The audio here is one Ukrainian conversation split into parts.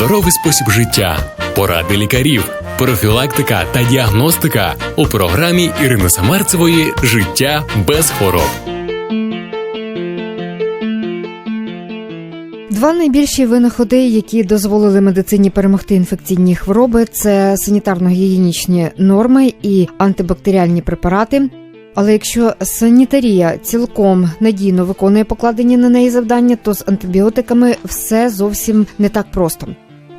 здоровий спосіб життя, поради лікарів, профілактика та діагностика у програмі Ірини Самарцевої Життя без хвороб. Два найбільші винаходи, які дозволили медицині перемогти інфекційні хвороби, це санітарно-гігієнічні норми і антибактеріальні препарати. Але якщо санітарія цілком надійно виконує покладені на неї завдання, то з антибіотиками все зовсім не так просто.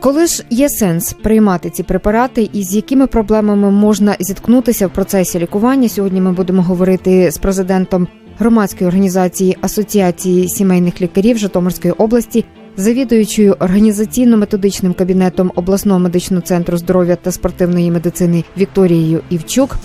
Коли ж є сенс приймати ці препарати і з якими проблемами можна зіткнутися в процесі лікування? Сьогодні ми будемо говорити з президентом громадської організації Асоціації сімейних лікарів Житомирської області, завідуючою організаційно-методичним кабінетом обласного медичного центру здоров'я та спортивної медицини Вікторією Івчук.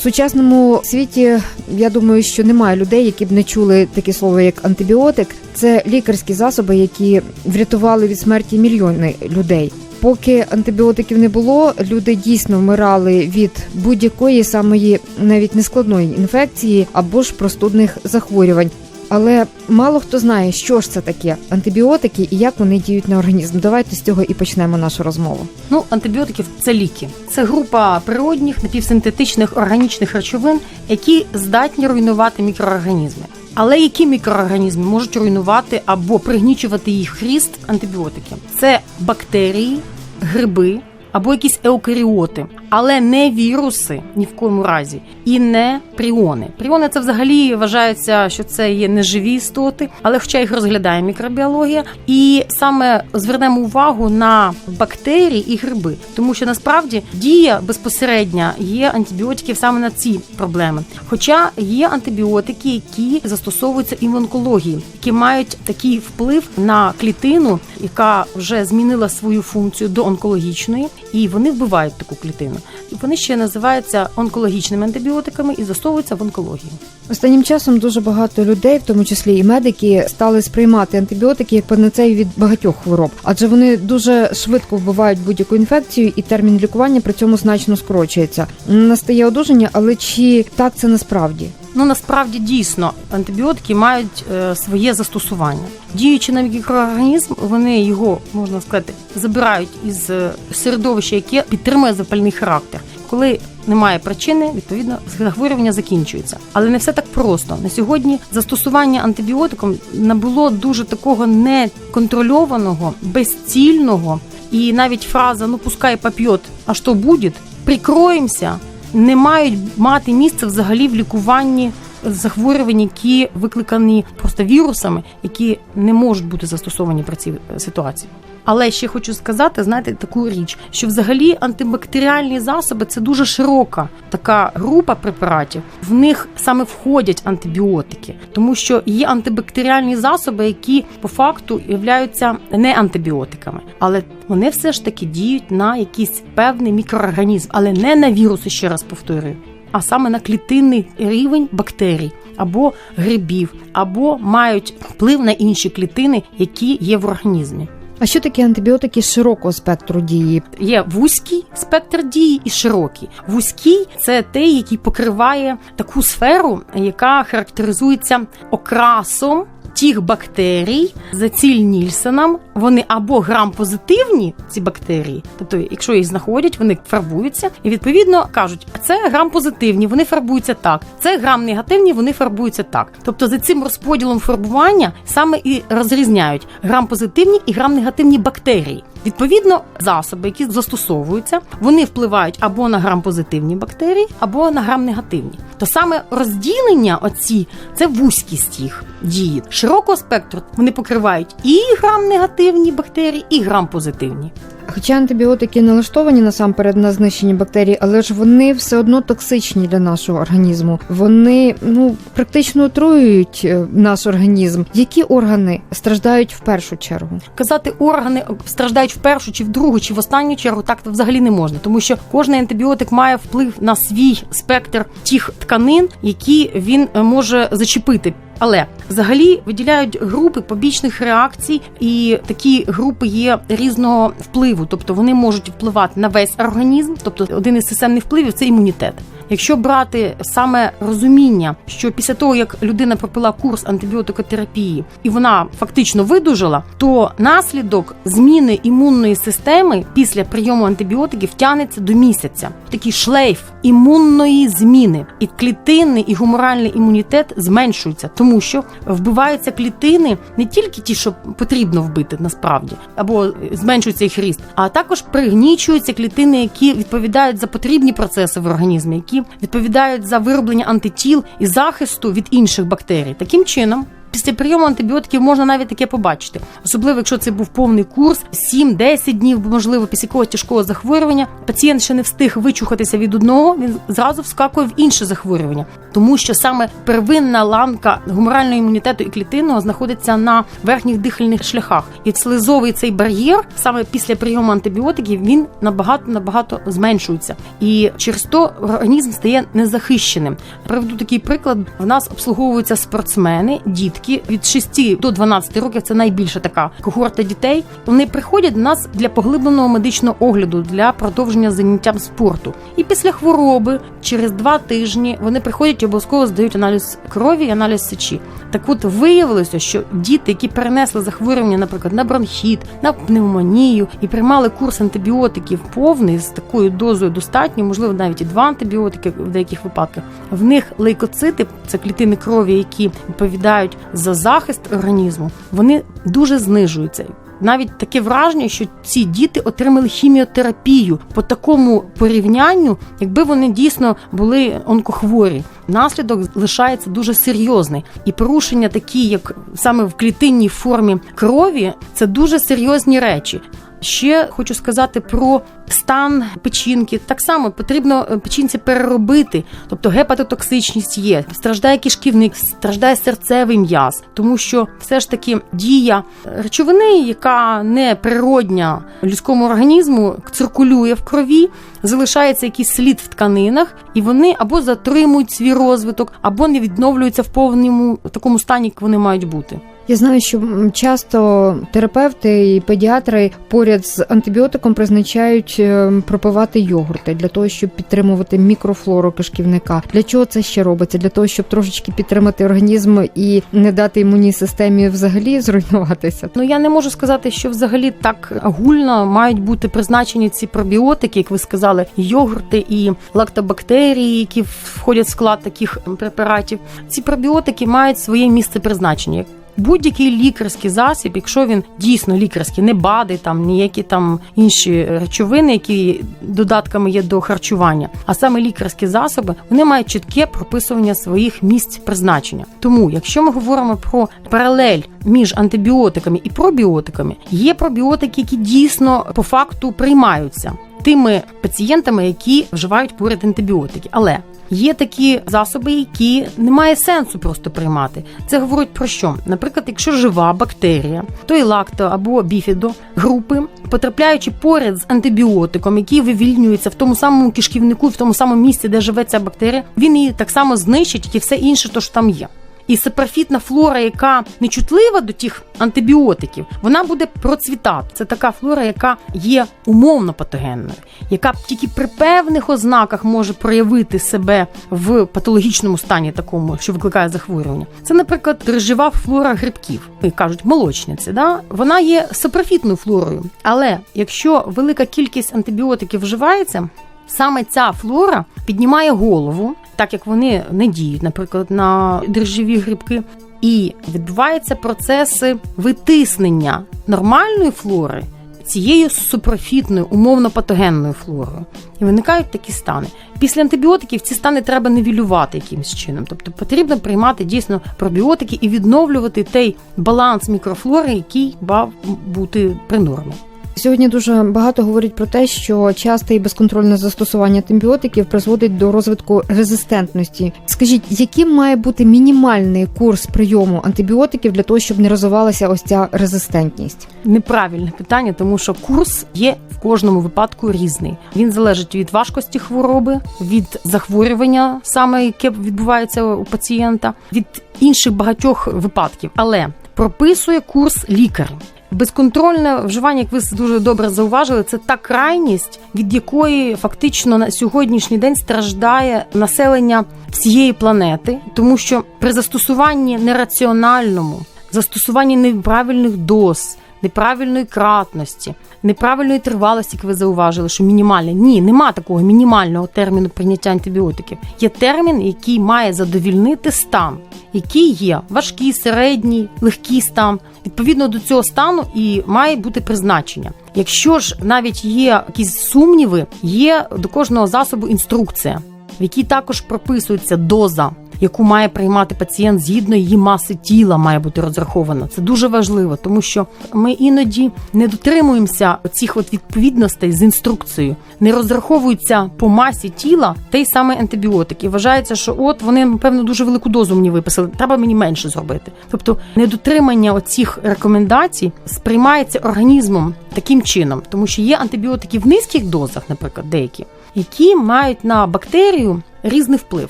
В сучасному світі я думаю, що немає людей, які б не чули такі слова, як антибіотик. Це лікарські засоби, які врятували від смерті мільйони людей. Поки антибіотиків не було, люди дійсно вмирали від будь-якої самої навіть нескладної інфекції або ж простудних захворювань. Але мало хто знає, що ж це таке антибіотики і як вони діють на організм. Давайте з цього і почнемо нашу розмову. Ну, антибіотиків це ліки. Це група природних напівсинтетичних органічних речовин, які здатні руйнувати мікроорганізми. Але які мікроорганізми можуть руйнувати або пригнічувати їх хріст антибіотики? Це бактерії, гриби або якісь еукаріоти, але не віруси ні в коєму разі, і не пріони. Пріони це взагалі вважається, що це є неживі істоти, але хоча їх розглядає мікробіологія, і саме звернемо увагу на бактерії і гриби, тому що насправді дія безпосередня є антибіотиків саме на ці проблеми. Хоча є антибіотики, які застосовуються і в онкології, які мають такий вплив на клітину, яка вже змінила свою функцію до онкологічної, і вони вбивають таку клітину. І вони ще називаються онкологічними антибіотиками і застосовуються в онкології. Останнім часом дуже багато людей, в тому числі і медики, стали сприймати антибіотики як панацею від багатьох хвороб, адже вони дуже швидко вбивають будь-яку інфекцію, і термін лікування при цьому значно скорочується. Настає одужання, але чи так це насправді? Ну насправді дійсно антибіотики мають е, своє застосування. Діючи на мікроорганізм, вони його можна сказати забирають із е, середовища, яке підтримує запальний характер. Коли немає причини, відповідно захворювання закінчується. Але не все так просто. На сьогодні застосування антибіотиком набуло дуже такого неконтрольованого, безцільного, і навіть фраза ну пускай поп'єт, а що буде, прикроємося не мають мати місце взагалі в лікуванні захворювань, які викликані просто вірусами, які не можуть бути застосовані при цій ситуації. Але ще хочу сказати, знаєте, таку річ, що взагалі антибактеріальні засоби це дуже широка така група препаратів. В них саме входять антибіотики, тому що є антибактеріальні засоби, які по факту являються не антибіотиками, але вони все ж таки діють на якийсь певний мікроорганізм, але не на віруси, ще раз повторюю. А саме на клітинний рівень бактерій або грибів, або мають вплив на інші клітини, які є в організмі. А що такі антибіотики широкого спектру дії? Є вузький спектр дії і широкий. Вузький це той, який покриває таку сферу, яка характеризується окрасом. Тих бактерій за ціль Нільсеном вони або грам-позитивні, ці бактерії, тобто, якщо їх знаходять, вони фарбуються, і відповідно кажуть, це грам-позитивні, вони фарбуються так, це грам-негативні, вони фарбуються так. Тобто за цим розподілом фарбування саме і розрізняють грам-позитивні і грам-негативні бактерії. Відповідно, засоби, які застосовуються, вони впливають або на грам-позитивні бактерії, або на грам-негативні. То саме розділення, оці це вузькість їх дії. Широкого спектру вони покривають і грам-негативні бактерії, і грам-позитивні. Хоча антибіотики налаштовані насамперед на знищення бактерій, але ж вони все одно токсичні для нашого організму. Вони ну практично отруюють е, наш організм. Які органи страждають в першу чергу? Казати органи страждають в першу, чи в другу, чи в останню чергу, так взагалі не можна, тому що кожний антибіотик має вплив на свій спектр тих тканин, які він е, може зачепити. Але взагалі виділяють групи побічних реакцій, і такі групи є різного впливу, тобто вони можуть впливати на весь організм. Тобто, один із системних впливів це імунітет. якщо брати саме розуміння, що після того як людина пропила курс антибіотикотерапії і вона фактично видужала, то наслідок зміни імунної системи після прийому антибіотиків тягнеться до місяця. Такий шлейф імунної зміни, і клітинний і гуморальний імунітет зменшується, тому що вбиваються клітини не тільки ті, що потрібно вбити насправді, або зменшується їх ріст, а також пригнічуються клітини, які відповідають за потрібні процеси в організмі, які відповідають за вироблення антитіл і захисту від інших бактерій. Таким чином. Після прийому антибіотиків можна навіть таке побачити, особливо якщо це був повний курс, 7-10 днів, можливо, після якогось тяжкого захворювання. Пацієнт ще не встиг вичухатися від одного, він зразу вскакує в інше захворювання, тому що саме первинна ланка гуморального імунітету і клітинного знаходиться на верхніх дихальних шляхах, і слизовий цей бар'єр саме після прийому антибіотиків він набагато набагато зменшується, і через то організм стає незахищеним. Приведу такий приклад: в нас обслуговуються спортсмени, дітки від 6 до 12 років. Це найбільша така когорта дітей. Вони приходять до нас для поглибленого медичного огляду для продовження заняттям спорту. І після хвороби, через два тижні, вони приходять і обов'язково здають аналіз крові і аналіз сечі. Так от виявилося, що діти, які перенесли захворювання, наприклад, на бронхіт, на пневмонію і приймали курс антибіотиків повний з такою дозою достатньо, можливо, навіть і два антибіотики в деяких випадках. В них лейкоцити, це клітини крові, які відповідають за захист організму, вони дуже знижуються. Навіть таке враження, що ці діти отримали хіміотерапію по такому порівнянню, якби вони дійсно були онкохворі. Наслідок лишається дуже серйозний, і порушення, такі як саме в клітинній формі крові, це дуже серйозні речі. Ще хочу сказати про стан печінки. Так само потрібно е, печінці переробити, тобто гепатотоксичність є, страждає кишківник, страждає серцевий м'яз, тому що все ж таки дія речовини, яка не природня людському організму, циркулює в крові, залишається якийсь слід в тканинах, і вони або затримують свій розвиток, або не відновлюються в повному такому стані, як вони мають бути. Я знаю, що часто терапевти і педіатри поряд з антибіотиком призначають е, пропивати йогурти для того, щоб підтримувати мікрофлору кишківника. Для чого це ще робиться? Для того, щоб трошечки підтримати організм і не дати імунній системі взагалі зруйнуватися. Ну я не можу сказати, що взагалі так агульно мають бути призначені ці пробіотики, як ви сказали, йогурти і лактобактерії, які входять в склад таких препаратів. Ці пробіотики мають своє місце призначення. Будь-який лікарський засіб, якщо він дійсно лікарський, не бади, там ніякі там інші речовини, які додатками є до харчування, а саме лікарські засоби, вони мають чітке прописування своїх місць призначення. Тому, якщо ми говоримо про паралель між антибіотиками і пробіотиками, є пробіотики, які дійсно по факту приймаються тими пацієнтами, які вживають поряд антибіотики, але Є такі засоби, які немає сенсу просто приймати. Це говорить про що? Наприклад, якщо жива бактерія, то і лакто або біфідо групи, потрапляючи поряд з антибіотиком, який вивільнюється в тому самому кишківнику, в тому самому місці, де живе ця бактерія, він її так само знищить, і все інше, то що там є. І сапрофітна флора, яка не чутлива до тих антибіотиків, вона буде процвітати. Це така флора, яка є умовно патогенною, яка тільки при певних ознаках може проявити себе в патологічному стані, такому, що викликає захворювання. Це, наприклад, дрожжева флора грибків, і кажуть, молочниці. Да? Вона є сапрофітною флорою. Але якщо велика кількість антибіотиків вживається, саме ця флора піднімає голову, так як вони не діють, наприклад, на дрожжеві грибки. І відбуваються процеси витиснення нормальної флори цією супрофітною, умовно патогенною флорою. І виникають такі стани. Після антибіотиків ці стани треба нивелювати якимось чином. Тобто потрібно приймати дійсно пробіотики і відновлювати той баланс мікрофлори, який мав бути при нормі. Сьогодні дуже багато говорять про те, що часте і безконтрольне застосування антибіотиків призводить до розвитку резистентності. Скажіть, яким має бути мінімальний курс прийому антибіотиків для того, щоб не розвивалася ось ця резистентність? Неправильне питання, тому що курс є в кожному випадку різний. Він залежить від важкості хвороби, від захворювання, саме яке відбувається у пацієнта, від інших багатьох випадків, але прописує курс лікар. Безконтрольне вживання, як ви дуже добре зауважили, це та крайність, від якої фактично на сьогоднішній день страждає населення всієї планети, тому що при застосуванні нераціональному, застосуванні неправильних доз, неправильної кратності, неправильної тривалості, як ви зауважили, що мінімальне. Ні, нема такого мінімального терміну прийняття антибіотиків. Є термін, який має задовільнити стан, який є важкий, середній, легкий стан. Відповідно до цього стану і має бути призначення. Якщо ж навіть є якісь сумніви, є до кожного засобу інструкція, в якій також прописується доза яку має приймати пацієнт згідно її маси тіла, має бути розрахована. Це дуже важливо, тому що ми іноді не дотримуємося цих от відповідностей з інструкцією, не розраховуються по масі тіла той самий антибіотик. І вважається, що от вони певно дуже велику дозу мені виписали. Треба мені менше зробити. Тобто, недотримання оцих рекомендацій сприймається організмом таким чином, тому що є антибіотики в низьких дозах, наприклад, деякі, які мають на бактерію різний вплив.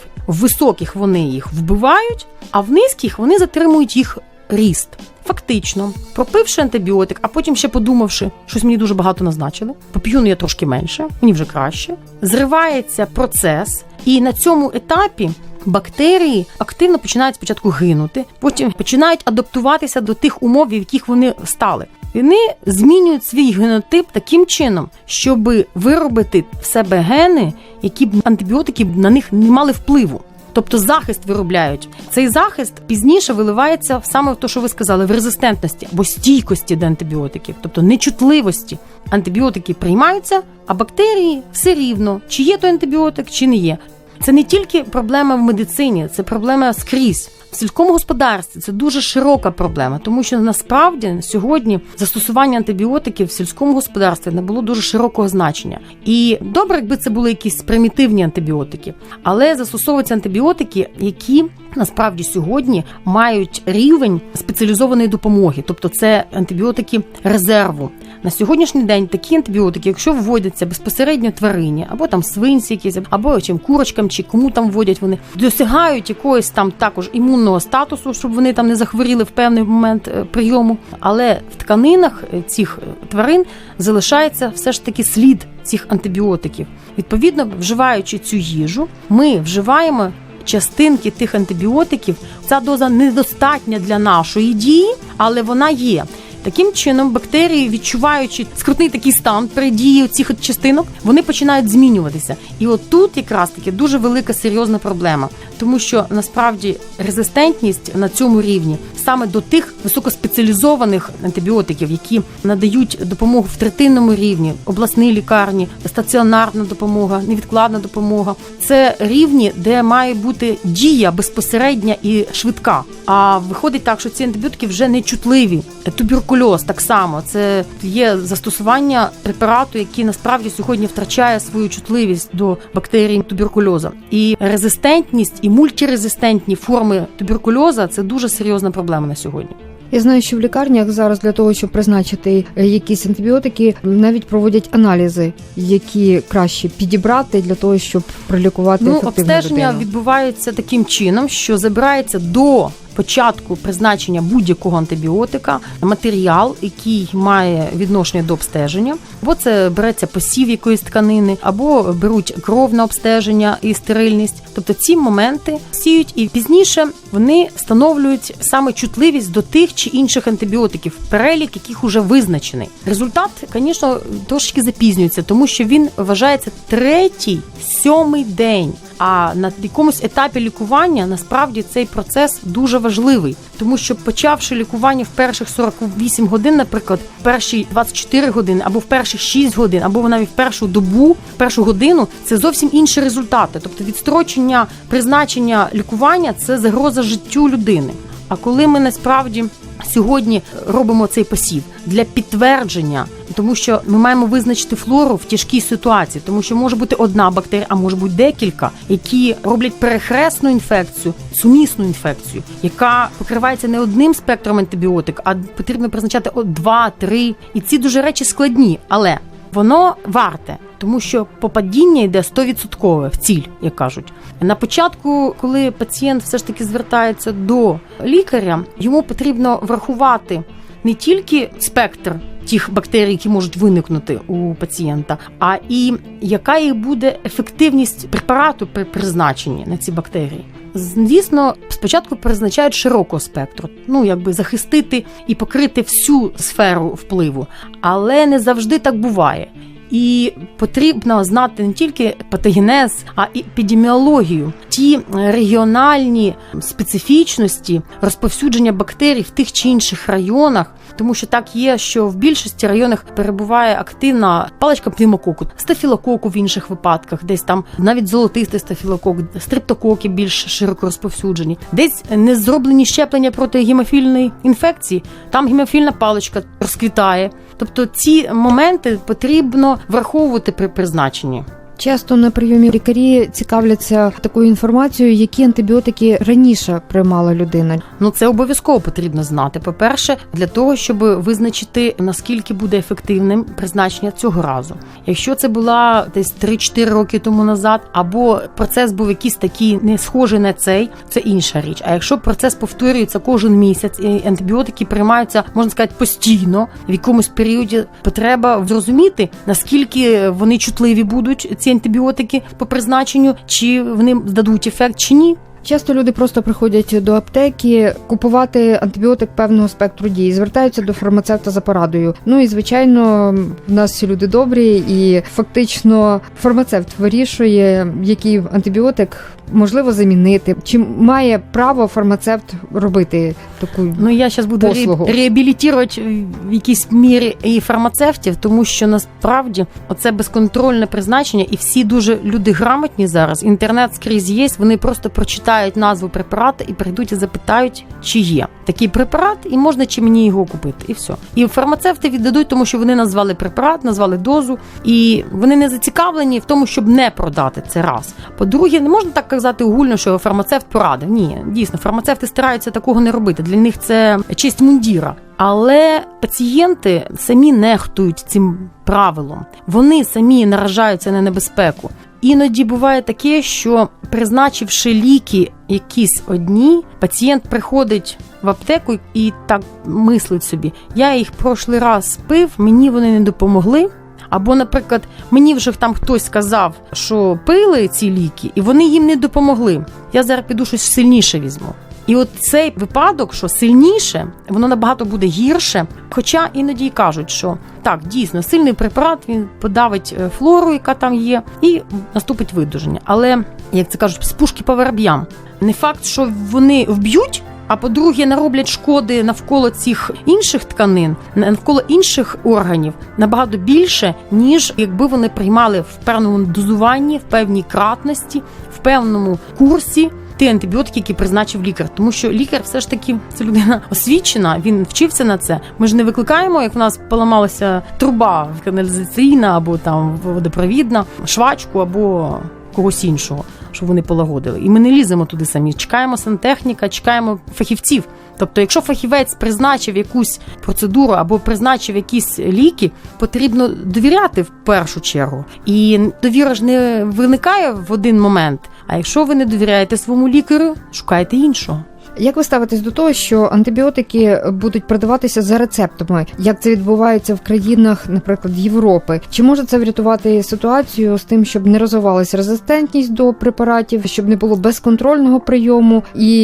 В високих вони їх вбивають, а в низьких вони затримують їх ріст. Фактично, пропивши антибіотик, а потім ще подумавши, щось мені дуже багато назначили, поп'ю я трошки менше, мені вже краще. Зривається процес, і на цьому етапі бактерії активно починають спочатку гинути, потім починають адаптуватися до тих умов, в яких вони стали. Вони змінюють свій генотип таким чином, щоб виробити в себе гени, які б антибіотики на них не мали впливу. Тобто захист виробляють. Цей захист пізніше виливається саме в те, що ви сказали, в резистентності або стійкості до антибіотиків, тобто нечутливості. Антибіотики приймаються, а бактерії все рівно, чи є той антибіотик, чи не є. Це не тільки проблема в медицині, це проблема скрізь. В сільському господарстві це дуже широка проблема, тому що насправді сьогодні застосування антибіотиків в сільському господарстві не було дуже широкого значення. І добре, якби це були якісь примітивні антибіотики, але застосовуються антибіотики, які насправді сьогодні мають рівень спеціалізованої допомоги, тобто це антибіотики резерву. На сьогоднішній день такі антибіотики, якщо вводяться безпосередньо тварині, або там свинці якісь, або чим курочкам, чи кому там вводять вони, досягають якоїсь там також імунного статусу, щоб вони там не захворіли в певний момент е, прийому. Але в тканинах е, цих е, тварин залишається все ж таки слід цих антибіотиків. Відповідно, вживаючи цю їжу, ми вживаємо. Частинки тих антибіотиків ця доза недостатня для нашої дії, але вона є. Таким чином, бактерії, відчуваючи скрутний такий стан при дії цих частинок, вони починають змінюватися. І от тут якраз таки дуже велика серйозна проблема, тому що насправді резистентність на цьому рівні саме до тих високоспеціалізованих антибіотиків, які надають допомогу в третинному рівні, обласній лікарні, стаціонарна допомога, невідкладна допомога. Це рівні, де має бути дія безпосередня і швидка. А виходить так, що ці антибіотики вже не чутливі. Туберкульоз так само це є застосування препарату, який насправді сьогодні втрачає свою чутливість до бактерій туберкульоза. І резистентність і мультирезистентні форми туберкульоза це дуже серйозна проблема на сьогодні. Я знаю, що в лікарнях зараз для того, щоб призначити е, якісь антибіотики, навіть проводять аналізи, які краще підібрати для того, щоб прилікувати Ну, ефективно обстеження Дитину. відбувається таким чином, що забирається до початку призначення будь-якого антибіотика матеріал, який має відношення до обстеження, або це береться посів якоїсь тканини, або беруть кров на обстеження і стерильність. Тобто ці моменти сіють, і пізніше вони встановлюють саме чутливість до тих чи інших антибіотиків, перелік яких уже визначений. Результат, звісно, трошки запізнюється, тому що він вважається третій, сьомий день. А на якомусь етапі лікування насправді цей процес дуже важливий, тому що почавши лікування в перших 48 годин, наприклад, в перші 24 години, або в перші 6 годин, або навіть в першу добу, першу годину, це зовсім інші результати. Тобто відстрочення призначення лікування це загроза життю людини. А коли ми насправді сьогодні робимо цей посів для підтвердження, тому що ми маємо визначити флору в тяжкій ситуації, тому що може бути одна бактерія, а може бути декілька, які роблять перехресну інфекцію, сумісну інфекцію, яка покривається не одним спектром антибіотик, а потрібно призначати от два, три. І ці дуже речі складні, але воно варте. Тому що попадіння йде 100% в ціль, як кажуть. На початку, коли пацієнт все ж таки звертається до лікаря, йому потрібно врахувати не тільки спектр тих бактерій, які можуть виникнути у пацієнта, а і яка їх буде ефективність препарату при призначенні на ці бактерії. Звісно, спочатку призначають широкого спектру, ну якби захистити і покрити всю сферу впливу, але не завжди так буває. І потрібно знати не тільки патогенез, а і епідеміологію, ті регіональні специфічності розповсюдження бактерій в тих чи інших районах, тому що так є, що в більшості районах перебуває активна паличка пневмококу, стафілококу в інших випадках, десь там навіть золотистий стафілокок, стриптококи більш широко розповсюджені, десь не зроблені щеплення проти гемофільної інфекції. Там гемофільна паличка розквітає. Тобто ці моменти потрібно враховувати при призначенні. Часто на прийомі лікарі цікавляться такою інформацією, які антибіотики раніше приймала людина. Ну це обов'язково потрібно знати. По-перше, для того, щоб визначити наскільки буде ефективним призначення цього разу. Якщо це була десь 3-4 роки тому назад, або процес був якийсь такий не схожий на цей, це інша річ. А якщо процес повторюється кожен місяць, і антибіотики приймаються, можна сказати, постійно в якомусь періоді, потреба зрозуміти наскільки вони чутливі будуть ці антибіотики по призначенню, чи вони дадуть ефект, чи ні. Часто люди просто приходять до аптеки купувати антибіотик певного спектру дії, звертаються до фармацевта за порадою. Ну і звичайно, в нас всі люди добрі, і фактично фармацевт вирішує, який антибіотик можливо замінити. Чи має право фармацевт робити таку Ну я зараз буду Послугу. реабілітувати в якійсь мірі і фармацевтів, тому що насправді оце безконтрольне призначення, і всі дуже люди грамотні зараз. Інтернет скрізь є. Вони просто прочитають назву препарата і прийдуть і запитають, чи є такий препарат, і можна чи мені його купити, і все. І фармацевти віддадуть, тому що вони назвали препарат, назвали дозу, і вони не зацікавлені в тому, щоб не продати це раз. По-друге, не можна так казати огульно, що фармацевт порадив. Ні, дійсно, фармацевти стараються такого не робити. Для них це честь мундіра. Але пацієнти самі нехтують цим правилом. Вони самі наражаються на небезпеку. Іноді буває таке, що призначивши ліки якісь одні, пацієнт приходить в аптеку і так мислить собі: я їх прошлий раз пив, мені вони не допомогли. Або, наприклад, мені вже там хтось сказав, що пили ці ліки, і вони їм не допомогли. Я зараз піду щось сильніше візьму. І от цей випадок, що сильніше, воно набагато буде гірше. Хоча іноді кажуть, що так, дійсно, сильний препарат він подавить е, флору, яка там є, і наступить видуження. Але як це кажуть, з пушки по вороб'ям. Не факт, що вони вб'ють. А по-друге, нароблять шкоди навколо цих інших тканин, навколо інших органів набагато більше, ніж якби вони приймали в певному дозуванні, в певній кратності, в певному курсі ті антибіотики, які призначив лікар. Тому що лікар все ж таки це людина освічена, він вчився на це. Ми ж не викликаємо, як в нас поламалася труба каналізаційна або там водопровідна, швачку або когось іншого, щоб вони полагодили. І ми не ліземо туди самі. Чекаємо сантехніка, чекаємо фахівців. Тобто, якщо фахівець призначив якусь процедуру або призначив якісь ліки, потрібно довіряти в першу чергу. І довіра ж не виникає в один момент. А якщо ви не довіряєте своєму лікарю, шукайте іншого. Як ви ставитесь до того, що антибіотики будуть продаватися за рецептами? Як це відбувається в країнах, наприклад, Європи? Чи може це врятувати ситуацію з тим, щоб не розвивалася резистентність до препаратів, щоб не було безконтрольного прийому? І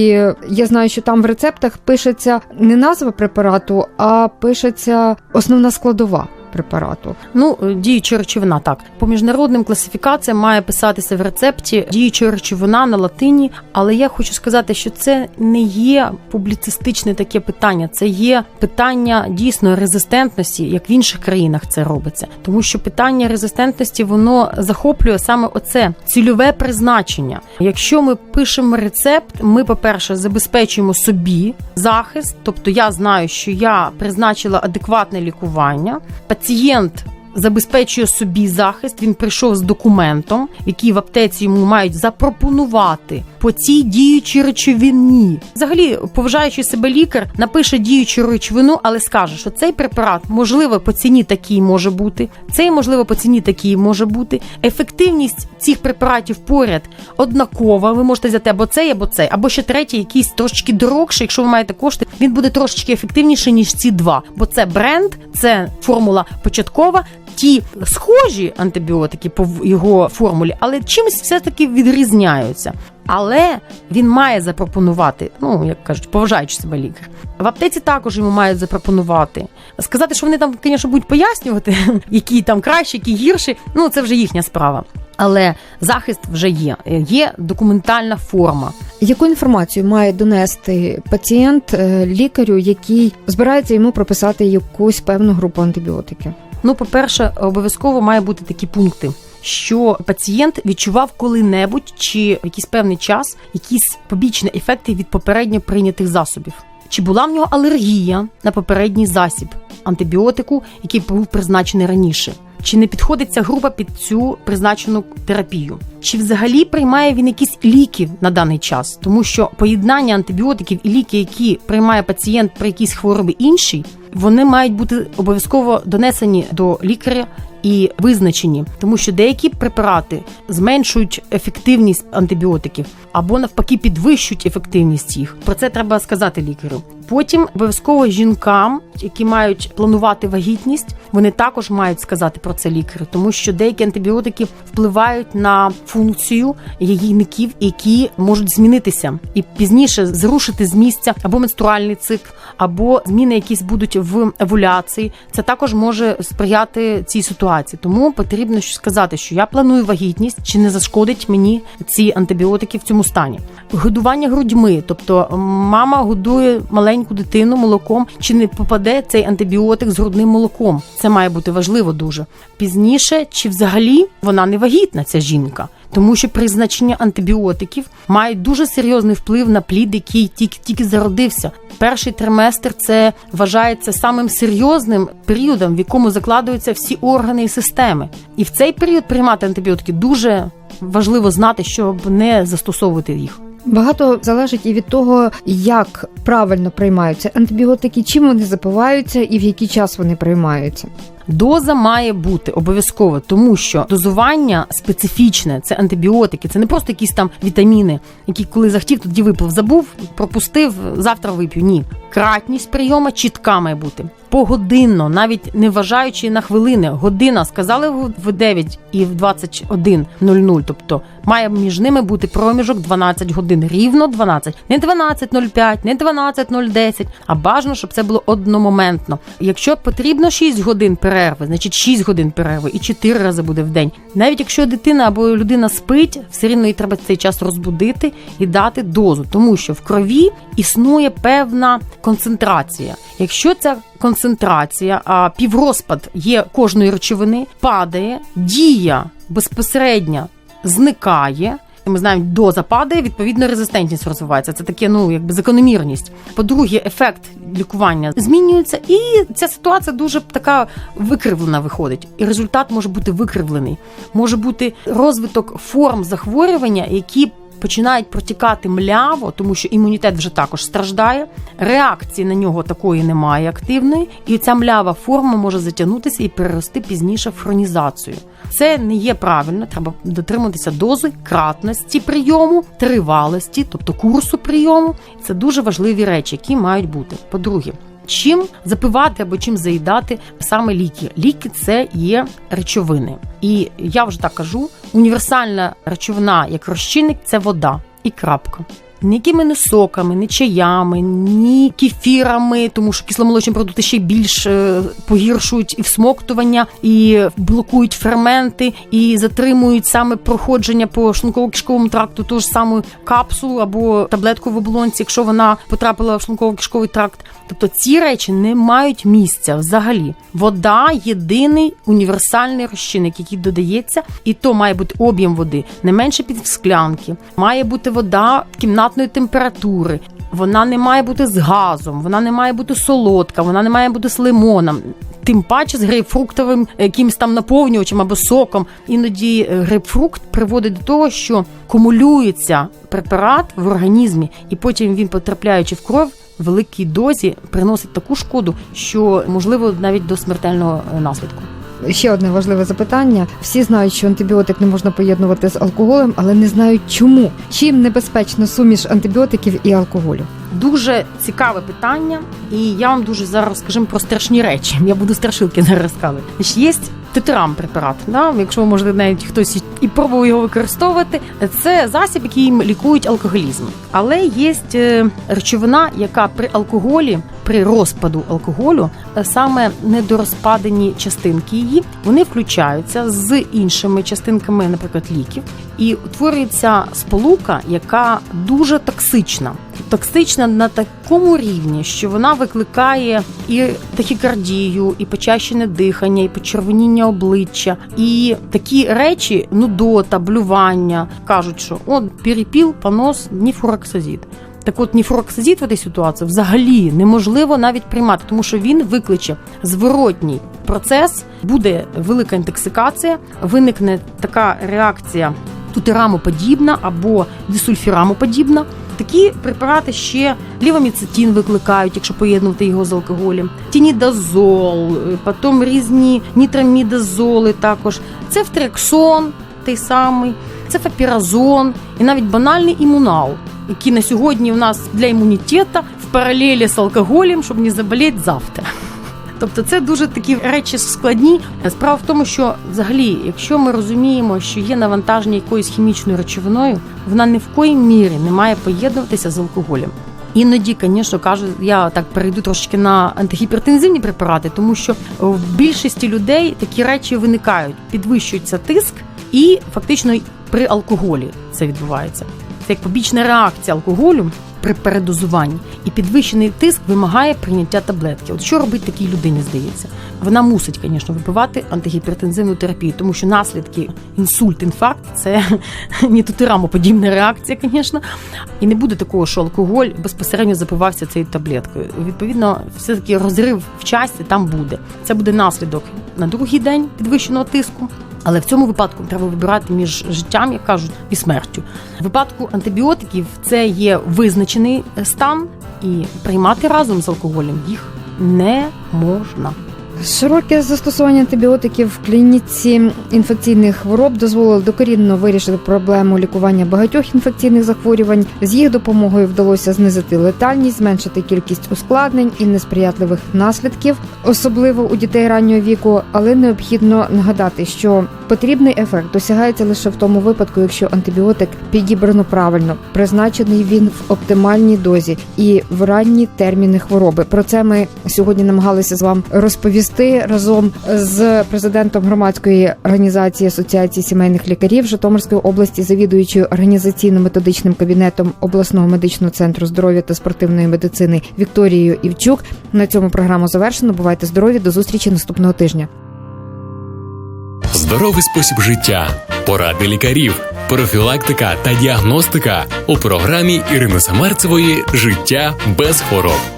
я знаю, що там в рецептах пишеться не назва препарату, а пишеться основна складова препарату. Ну, е, діюча речовина, так. По міжнародним класифікаціям має писатися в рецепті діюча речовина на латині, але я хочу сказати, що це не є публіцистичне таке питання, це є питання дійсно резистентності, як в інших країнах це робиться. Тому що питання резистентності воно захоплює саме оце цільове призначення. Якщо ми пишемо рецепт, ми, по-перше, забезпечуємо собі захист, тобто я знаю, що я призначила адекватне лікування. Пацієнт пацієнт забезпечує собі захист. Він прийшов з документом, який в аптеці йому мають запропонувати по цій діючій речовині. Взагалі, поважаючи себе лікар, напише діючу речовину, але скаже, що цей препарат можливо по ціні такий може бути, цей можливо по ціні такий може бути. Ефективність цих препаратів поряд однакова. Ви можете взяти або цей, або цей, або ще третій, якийсь трошечки дорогший. Якщо ви маєте кошти, він буде трошечки ефективніший ніж ці два, бо це бренд, це формула початкова. Ті схожі антибіотики по його формулі, але чимось все таки відрізняються. Але він має запропонувати, ну як кажуть, поважаючи себе лікар. В аптеці також йому мають запропонувати. Сказати, що вони там, звісно, будуть пояснювати, які там кращі, які гірші. Ну це вже їхня справа. Але захист вже є. Є документальна форма. Яку інформацію має донести пацієнт е, лікарю, який збирається йому прописати якусь певну групу антибіотиків? Ну, по-перше, обов'язково має бути такі пункти, що пацієнт відчував коли-небудь чи якийсь певний час якісь побічні ефекти від попередньо прийнятих засобів. Чи була в нього алергія на попередній засіб антибіотику, який був призначений раніше? Чи не підходить ця група під цю призначену терапію? Чи взагалі приймає він якісь ліки на даний час? Тому що поєднання антибіотиків і ліки, які приймає пацієнт при якійсь хворобі іншій, вони мають бути обов'язково донесені до лікаря і визначені, тому що деякі препарати зменшують ефективність антибіотиків або навпаки підвищують ефективність їх. Про це треба сказати лікарю. Потім обов'язково жінкам, які мають планувати вагітність, вони також мають сказати про це лікарю, тому що деякі антибіотики впливають на функцію яєйників, які можуть змінитися і пізніше зрушити з місця або менструальний цикл, або зміни, якісь будуть в еволюції. Це також може сприяти цій ситуації. Тому потрібно сказати, що я планую вагітність, чи не зашкодить мені ці антибіотики в цьому стані. Годування грудьми, тобто мама годує маленьку дитину молоком, чи не попаде цей антибіотик з грудним молоком. Це має бути важливо дуже пізніше, чи взагалі вона не вагітна, ця жінка. Тому що призначення антибіотиків мають дуже серйозний вплив на плід, який тільки тільки зародився. Перший триместр це вважається самим серйозним періодом, в якому закладуються всі органи і системи. І в цей період приймати антибіотики дуже важливо знати, щоб не застосовувати їх. Багато залежить і від того, як правильно приймаються антибіотики, чим вони запиваються і в який час вони приймаються. Доза має бути обов'язково, тому що дозування специфічне, це антибіотики, це не просто якісь там вітаміни, які коли захотів, тоді випив, забув, пропустив, завтра вип'ю. Ні, кратність прийому чітка має бути. Погодинно, навіть не вважаючи на хвилини, година сказали в в 9 і в 21.00, тобто має між ними бути проміжок 12 годин, рівно 12, не 12.05, не 12.010, а бажано, щоб це було одномоментно. Якщо потрібно 6 годин перерви, значить 6 годин перерви і 4 рази буде в день. Навіть якщо дитина або людина спить, все рівно їй треба цей час розбудити і дати дозу, тому що в крові існує певна концентрація. Якщо ця концентрація, а піврозпад є кожної речовини, падає, дія безпосередньо зникає. Ми знаємо, доза падає, відповідно, резистентність розвивається. Це таке, ну якби закономірність. По-друге, ефект лікування змінюється, і ця ситуація дуже така викривлена виходить. І результат може бути викривлений. Може бути розвиток форм захворювання, які починають протікати мляво, тому що імунітет вже також страждає. Реакції на нього такої немає активної, і ця млява форма може затягнутися і перерости пізніше в хронізацію. Це не є правильно. Треба дотримуватися дози, кратності прийому, тривалості, тобто курсу прийому. Це дуже важливі речі, які мають бути. По-друге, чим запивати або чим заїдати саме ліки. Ліки це є речовини. І я вже так кажу: універсальна речовина як розчинник це вода і крапка. Ніякими не соками, не чаями, ні кефірами, тому що кисломолочні продукти ще більш е, погіршують і всмоктування, і блокують ферменти, і затримують саме проходження по шлунково-кишковому тракту, ту ж саму капсулу або таблетку в оболонці, якщо вона потрапила в шлунково-кишковий тракт. Тобто ці речі не мають місця взагалі. Вода єдиний універсальний розчинник, який додається, і то має бути об'єм води не менше під склянки. Має бути вода кімнатної температури. Вона не має бути з газом, вона не має бути солодка, вона не має бути з лимоном. Тим паче з грейпфруктовим якимсь там наповнювачем або соком. Іноді е, грейпфрукт приводить до того, що кумулюється препарат в організмі, і потім він, потрапляючи в кров. в Великій дозі приносить таку шкоду, що можливо навіть до смертельного е, наслідку. Ще одне важливе запитання. Всі знають, що антибіотик не можна поєднувати з алкоголем, але не знають чому. Чим небезпечна суміш антибіотиків і алкоголю? Дуже цікаве питання, і я вам дуже зараз розкажу про страшні речі. Я буду страшилки зараз розказувати. Є тетрам препарат. Да? Якщо ви можете навіть хтось і пробував його використовувати, це засіб, який лікують алкоголізм. Але є е, речовина, яка при алкоголі, при розпаду алкоголю, е, саме недорозпадені частинки її, вони включаються з іншими частинками, наприклад, ліків, і утворюється сполука, яка дуже токсична. Токсична на такому рівні, що вона викликає і тахікардію, і почащене дихання, і почервоніння обличчя, і такі речі, нудота, блювання кажуть, що от перепіл, понос, ніфуроксазід. Так от ніфуроксазід в цій ситуації взагалі неможливо навіть приймати, тому що він викличе зворотній процес, буде велика інтоксикація, виникне така реакція тутирамоподібна або дисульфірамоподібна. Такі препарати ще лівоміцетин викликають, якщо поєднувати його з алкоголем, тінідазол, е, потім різні нітрамідазоли також. Це фтрексон, той самий, це фапіразон і навіть банальний імунал, який на сьогодні у нас для імунітету в паралелі з алкоголем, щоб не заболіти завтра. Тобто це дуже такі речі складні. Справа в тому, що взагалі, якщо ми розуміємо, що є навантаження якоюсь хімічною речовиною, вона ні в коїй мірі не має поєднуватися з алкоголем. Іноді, звісно, кажу, я так перейду трошки на антигіпертензивні препарати, тому що в більшості людей такі речі виникають, підвищується тиск, і фактично при алкоголі це відбувається. Це як побічна реакція алкоголю при передозуванні. І підвищений тиск вимагає прийняття таблетки. От що робить такій людині, здається? Вона мусить, звісно, випивати антигіпертензивну терапію, тому що наслідки інсульт, інфаркт це нітотирамоподібна реакція, звісно. І не буде такого, що алкоголь безпосередньо запивався цією таблеткою. Відповідно, все таки розрив в часі там буде. Це буде наслідок на другий день підвищеного тиску. Але в цьому випадку треба вибирати між життям, як кажуть, і смертю. В випадку антибіотиків це є визначений стан, і приймати разом з алкоголем їх не можна. Широке застосування антибіотиків в клініці інфекційних хвороб дозволило докорінно вирішити проблему лікування багатьох інфекційних захворювань. З їх допомогою вдалося знизити летальність, зменшити кількість ускладнень і несприятливих наслідків, особливо у дітей раннього віку. Але необхідно нагадати, що потрібний ефект досягається лише в тому випадку, якщо антибіотик підібрано правильно, призначений він в оптимальній дозі і в ранні терміни хвороби. Про це ми сьогодні намагалися з вами розповісти разом з президентом громадської організації Асоціації сімейних лікарів Житомирської області, завідуючою організаційно-методичним кабінетом обласного медичного центру здоров'я та спортивної медицини Вікторією Івчук. На цьому програму завершено. Бувайте здорові. До зустрічі наступного тижня. Здоровий спосіб життя, поради лікарів, профілактика та діагностика у програмі Ірини Самарцевої Життя без хвороб.